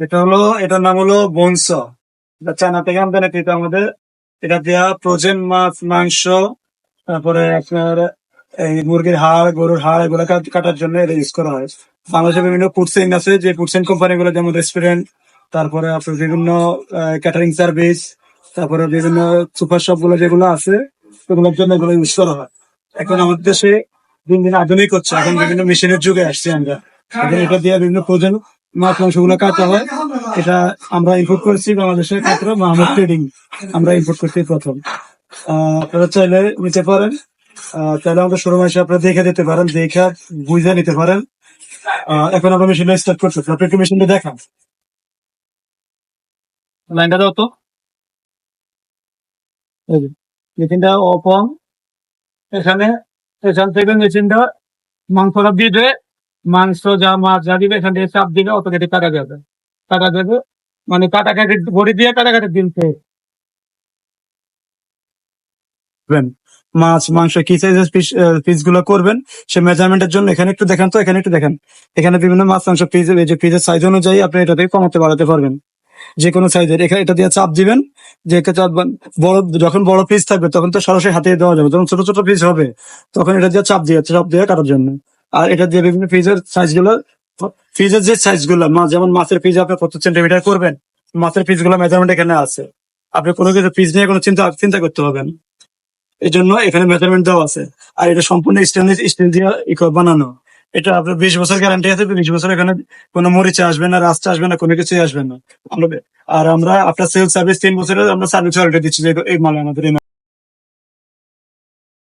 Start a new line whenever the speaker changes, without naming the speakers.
এটা হলো এটার নাম হলো বংশ এটা চায়না থেকে আমদানি কিন্তু আমাদের এটা দেওয়া ফ্রোজেন মাছ মাংস তারপরে আপনার এই মুরগির হাড় গরুর হাড় এগুলো কাট- কাটার জন্য এটা ইউজ করা হয়। বাংলাদেশে বিভিন্ন ফুড আছে যে ফুড চেইন কোম্পানি গুলো যেমন রেস্টুরেন্ট তারপরে আপনার বিভিন্ন ক্যাটারিং সার্ভিস তারপরে বিভিন্ন সুপার শপগুলো যেগুলো আছে সেগুলোর জন্য এগুলো ইউজ করা হয়। এখন আমাদের দেশে দিন দিন আধুনিক হচ্ছে এখন বিভিন্ন মেশিনের যুগে আসছি আমরা। এটা দিয়ে বিভিন্ন ফ্রোজেন মাছ মাংসগুলো কাটা হয়। এটা আমরা ইম্পোর্ট করেছি বাংলাদেশের ক্ষেত্র মাহমুদ ট্রেডিং আমরা ইম্পোর্ট করছি প্রথম। আপনারা চাইলে নিতে পারেন। আহ, চাইলে আমাদের শোরুম এসে আপনারা দেখে দিতে পারেন দেখে বুঝে নিতে পারেন। আহ, এখন আমরা মেশিনটা স্টার্ট করছি। আপনি একটু মেশিনটা দেখান। লাইনটা দাও তো। এই মেশিনটা অফ অন এখানে এখান থেকে মেশিনটা মাংসটা দিয়ে দেবে মাংস, যা মাছ যা দিবে, এখান থেকে চাপ দিলে অটোমেটিক কাটা যাবে কাটা যাবে মানে কাটা কাটি বড়ি দিয়ে কাটা কাটি দিতে মাছ, মাংস, কি সাইজের পিসগুলো করবেন, সে মেজারমেন্টের জন্য এখানে একটু দেখেন তো, এখানে একটু দেখেন। এখানে বিভিন্ন মাছ, মাংস পিস এই যে পিসের সাইজ অনুযায়ী আপনি এটা থেকে কমাতে বাড়াতে পারবেন। যে কোনো সাইজের এখানে এটা দিয়ে চাপ দিবেন, যে চাপ বড়, যখন বড় পিস থাকবে, তখন তো সরাসরি হাতে দেওয়া যাবে, যখন ছোট ছোট পিস হবে, তখন এটা দিয়ে চাপ দিয়ে চাপ দিয়ে কাটার জন্য। আর এটা দিয়ে বিভিন্ন পিসের সাইজগুলো ফ্রিজের যে সাইজগুলো যেমন মাছের পিস আপনি কত সেন্টিমিটার করবেন, মাছের পিসগুলো মেজারমেন্ট এখানে আছে। আপনি কোনো কিছু পিস নিয়ে কোনো চিন্তা চিন্তা করতে হবে না। এই জন্য এখানে মেজারমেন্ট দেওয়া আছে। আর এটা সম্পূর্ণ স্টেনলেস স্টিল দিয়ে বানানো। এটা আপনার বিশ বছর গ্যারান্টি আছে, বিশ বছর এখানে কোনো মরিচা আসবে না রাস্তা আসবে না, কোনো কিছুই আসবে না। আমরা আর আমরা আপনার সেল সার্ভিস তিন বছরের আমরা সার্ভিস ওয়ারেন্টি দিচ্ছি এই মাল আমাদের